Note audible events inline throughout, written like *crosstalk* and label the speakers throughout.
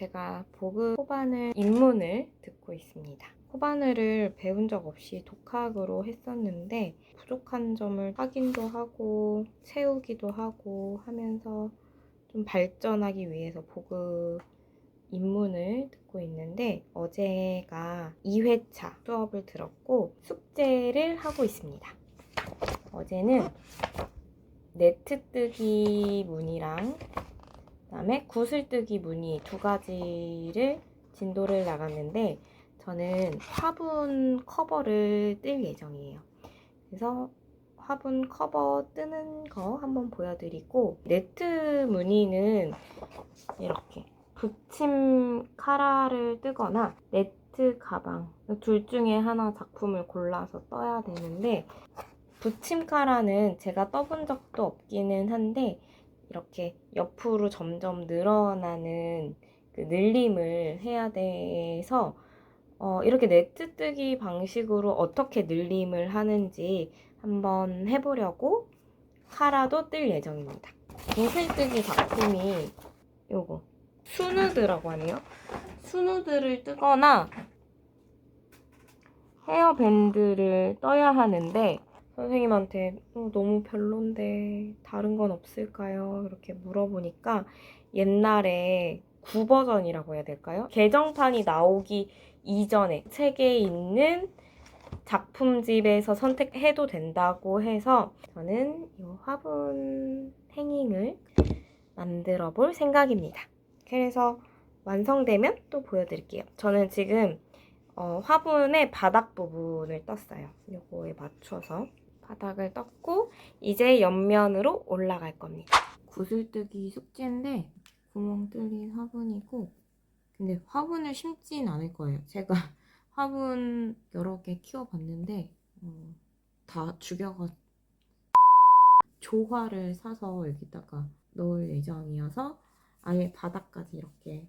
Speaker 1: 제가 보그 호바늘 입문을 듣고 있습니다. 호바늘을 배운 적 없이 독학으로 했었는데 부족한 점을 확인도 하고 채우기도 하고 하면서 좀 발전하기 위해서 보그 입문을 듣고 있는데 어제가 2회차 수업을 들었고 숙제를 하고 있습니다. 어제는 네트 뜨기 문이랑 그다음에 구슬 뜨기 무늬 두 가지를 진도를 나갔는데 저는 화분 커버를 뜰 예정이에요. 그래서 화분 커버 뜨는 거 한번 보여드리고 네트 무늬는 이렇게 붙임 카라를 뜨거나 네트 가방 둘 중에 하나 작품을 골라서 떠야 되는데 붙임 카라는 제가 떠본 적도 없기는 한데 이렇게 옆으로 점점 늘어나는 그 늘림을 해야 돼서 어, 이렇게 네트 뜨기 방식으로 어떻게 늘림을 하는지 한번 해보려고 카라도 뜰 예정입니다. 구슬 뜨기 작품이 요거 수누드라고 하네요. 수누드를 뜨거나 헤어밴드를 떠야 하는데 선생님한테 어, 너무 별론데 다른 건 없을까요? 이렇게 물어보니까 옛날에 구버전이라고 해야 될까요? 개정판이 나오기 이전에 책에 있는 작품집에서 선택해도 된다고 해서 저는 이 화분 행잉을 만들어 볼 생각입니다. 그래서 완성되면 또 보여드릴게요. 저는 지금 어, 화분의 바닥 부분을 떴어요. 요거에 맞춰서 바닥을 떴고 이제 옆면으로 올라갈 겁니다. 구슬뜨기 숙제인데 구멍 뚫린 화분이고 근데 화분을 심진 않을 거예요. 제가 *laughs* 화분 여러 개 키워봤는데 어, 다 죽여가 조화를 사서 여기다가 넣을 예정이어서 아예 바닥까지 이렇게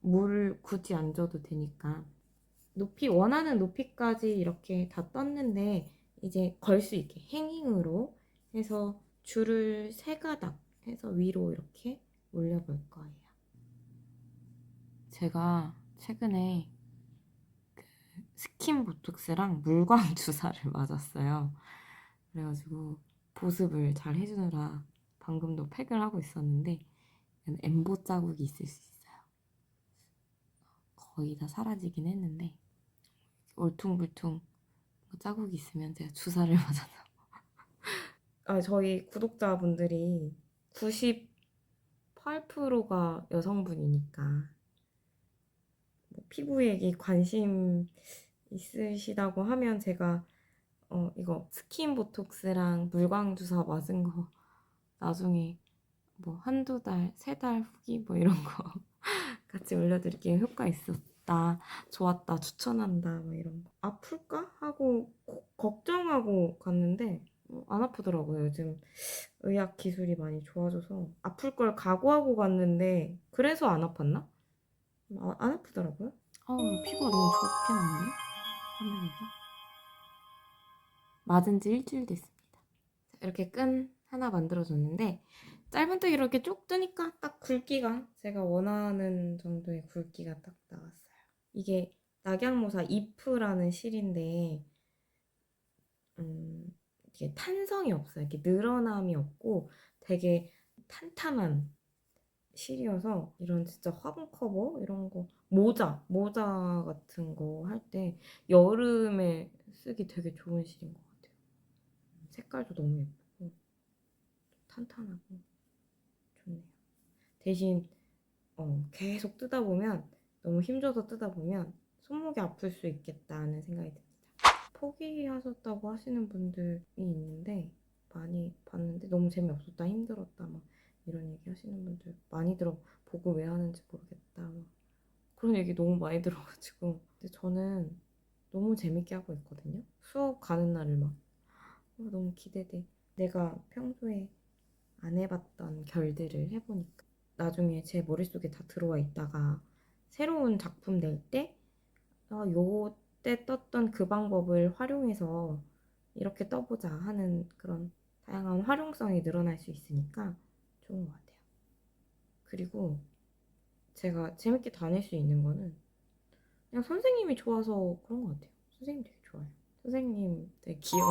Speaker 1: 물을 굳이 안 줘도 되니까 높이 원하는 높이까지 이렇게 다 떴는데 이제 걸 수 있게 행잉으로 해서 줄을 세 가닥 해서 위로 이렇게 올려볼 거예요. 제가 최근에 그 스킨 보톡스랑 물광 *laughs* 주사를 맞았어요. 그래가지고 보습을 잘 해주느라 방금도 팩을 하고 있었는데 엠보 자국이 있을 수 있어요. 거의 다 사라지긴 했는데 울퉁불퉁 자국이 있으면 제가 주사를 *laughs* 맞아서 아 저희 구독자분들이 98%가 여성분이니까 뭐 피부 얘기 관심 있으시다고 하면 제가 어 이거 스킨 보톡스랑 물광 주사 맞은 거 나중에 뭐 한두 달, 세 달 후기 뭐 이런 거 *laughs* 같이 올려드릴게요. 효과 있었 다, 좋았다, 추천한다, 뭐 이런 거. 아플까? 하고 고- 걱정하고 갔는데 어, 안 아프더라고요. 요즘 의학 기술이 많이 좋아져서 아플 걸 각오하고 갔는데 그래서 안 아팠나? 아, 안 아프더라고요. 아 피부가 너무 좋게 났네. 화면에서. 맞은 지 일주일 됐습니다. 자, 이렇게 끈 하나 만들어줬는데 짧은 뜨기 이렇게 쭉 뜨니까 딱 굵기가 제가 원하는 정도의 굵기가 딱 나왔어요. 이게 낙양모사 이프라는 실인데 음, 이게 탄성이 없어요. 이렇게 늘어남이 없고 되게 탄탄한 실이어서 이런 진짜 화분 커버 이런 거 모자 모자 같은 거 할 때 여름에 쓰기 되게 좋은 실인 것 같아요. 색깔도 너무 예쁘고 탄탄하고 좋네요. 대신 어, 계속 뜨다 보면 너무 힘줘서 뜨다 보면 손목이 아플 수 있겠다는 생각이 듭니다. 포기하셨다고 하시는 분들이 있는데 많이 봤는데 너무 재미없었다, 힘들었다 막 이런 얘기 하시는 분들 많이 들어 보고 왜 하는지 모르겠다 막 그런 얘기 너무 많이 들어가지고 근데 저는 너무 재밌게 하고 있거든요. 수업 가는 날을 막 어, 너무 기대돼. 내가 평소에 안 해봤던 결들을 해보니까 나중에 제 머릿속에 다 들어와 있다가 새로운 작품 낼때 아, 요때 떴던 그 방법을 활용해서 이렇게 떠보자 하는 그런 다양한 활용성이 늘어날 수 있으니까 좋은 것 같아요. 그리고 제가 재밌게 다닐 수 있는 거는 그냥 선생님이 좋아서 그런 것 같아요. 선생님 되게 좋아요. 선생님 되게 귀여워.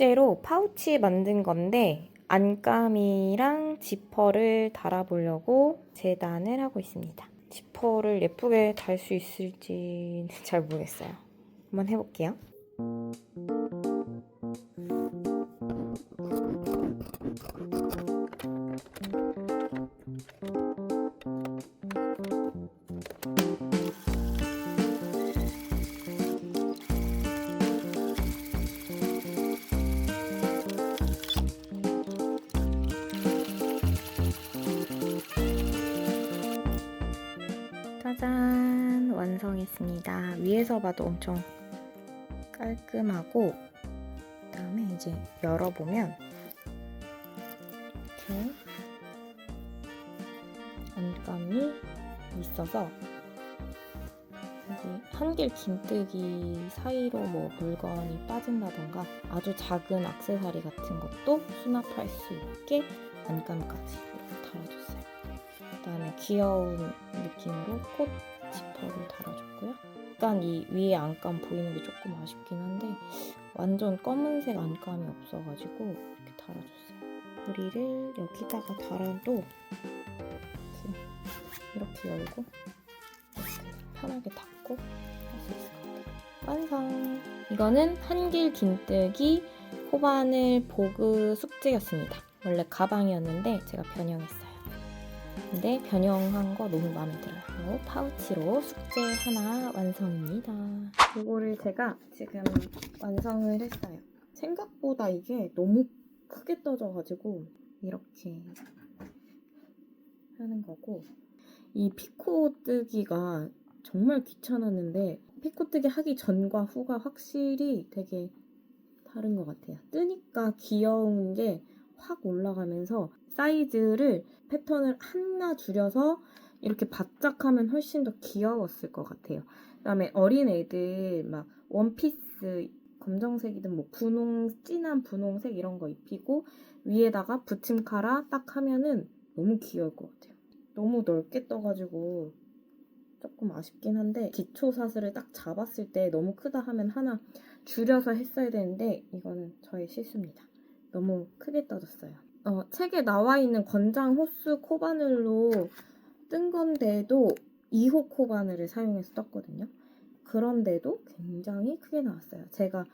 Speaker 1: 숙제로 파우치 만든 건데 안감이랑 지퍼를 달아보려고 재단을 하고 있습니다. 지퍼를 예쁘게 달 수 있을지 *laughs* 잘 모르겠어요. 한번 해볼게요. 짜잔 완성했습니다. 위에서 봐도 엄청 깔끔하고 그 다음에 이제 열어보면 이렇게 안감이 있어서 한길 긴뜨기 사이로 뭐 물건이 빠진다던가 아주 작은 악세사리 같은 것도 수납할 수 있게 안감까지 달아줬어요. 그다음에 귀여운 느낌으로 꽃 지퍼를 달아줬고요. 약간 이 위에 안감 보이는 게 조금 아쉽긴 한데 완전 검은색 안감이 없어가지고 이렇게 달아줬어요. 우리를 여기다가 달아도 이렇게, 이렇게 열고 이렇게 편하게 닫고 할 수 있을 것 같아요. 완성! 이거는 한길 긴뜨기 코바늘 보그 숙제였습니다. 원래 가방이었는데 제가 변형했어요. 근데 변형한 거 너무 마음에 들어요. 파우치로 숙제 하나 완성입니다. 이거를 제가 지금 완성을 했어요. 생각보다 이게 너무 크게 떠져가지고 이렇게 하는 거고 이 피코 뜨기가 정말 귀찮았는데 피코 뜨기 하기 전과 후가 확실히 되게 다른 것 같아요. 뜨니까 귀여운 게 확 올라가면서 사이즈를 패턴을 하나 줄여서 이렇게 바짝 하면 훨씬 더 귀여웠을 것 같아요. 그 다음에 어린 애들 막 원피스 검정색이든 뭐 분홍 진한 분홍색 이런 거 입히고 위에다가 붙임카라 딱 하면은 너무 귀여울 것 같아요. 너무 넓게 떠가지고 조금 아쉽긴 한데 기초 사슬을 딱 잡았을 때 너무 크다 하면 하나 줄여서 했어야 되는데 이거는 저의 실수입니다. 너무 크게 떠졌어요. 어, 책에 나와 있는 권장 호수 코바늘로 뜬 건데도 2호 코바늘을 사용해서 떴거든요. 그런데도 굉장히 크게 나왔어요. 제가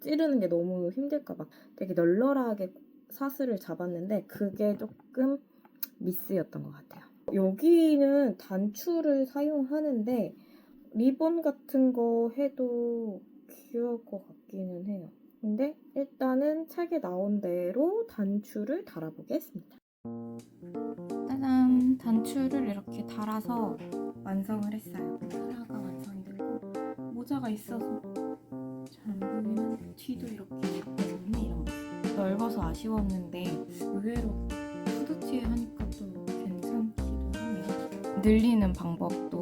Speaker 1: 찌르는 게 너무 힘들까 봐 되게 널널하게 사슬을 잡았는데 그게 조금 미스였던 것 같아요. 여기는 단추를 사용하는데 리본 같은 거 해도 귀여울 것 같기는 해요. 근데 일단은 책에 나온 대로 단추를 달아보겠습니다. 짜잔! 단추를 이렇게 달아서 완성을 했어요. 하나가 완성이 됐고 모자가 있어서 잘안 한데 뒤도 이렇게 있네요. 넓어서 아쉬웠는데 의외로 후드티에 하니까 또 괜찮기도 하네요. 늘리는 방법도